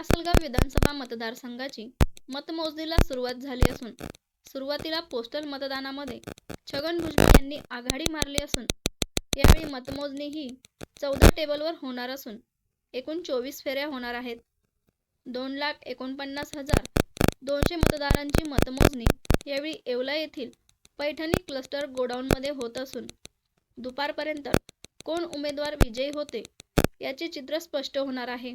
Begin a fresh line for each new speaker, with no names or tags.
मतदारसंघाची मतमोजणीला सुरुवात झाली असून सुरुवातीला पोस्टल मतदानामध्ये छगन भुजबळ यांनी आघाडी मारली असून यावेळी मतमोजणी ही चौदा टेबलवर होणार असून एकूण चोवीस फेऱ्या होणार आहेत. दोन लाख एकोणपन्नास हजार दोनशे मतदारांची मतमोजणी यावेळी येवला येथील पैठणी क्लस्टर गोडाऊनमध्ये होत असून दुपारपर्यंत कोण उमेदवार विजयी होते याचे चित्र स्पष्ट होणार आहे.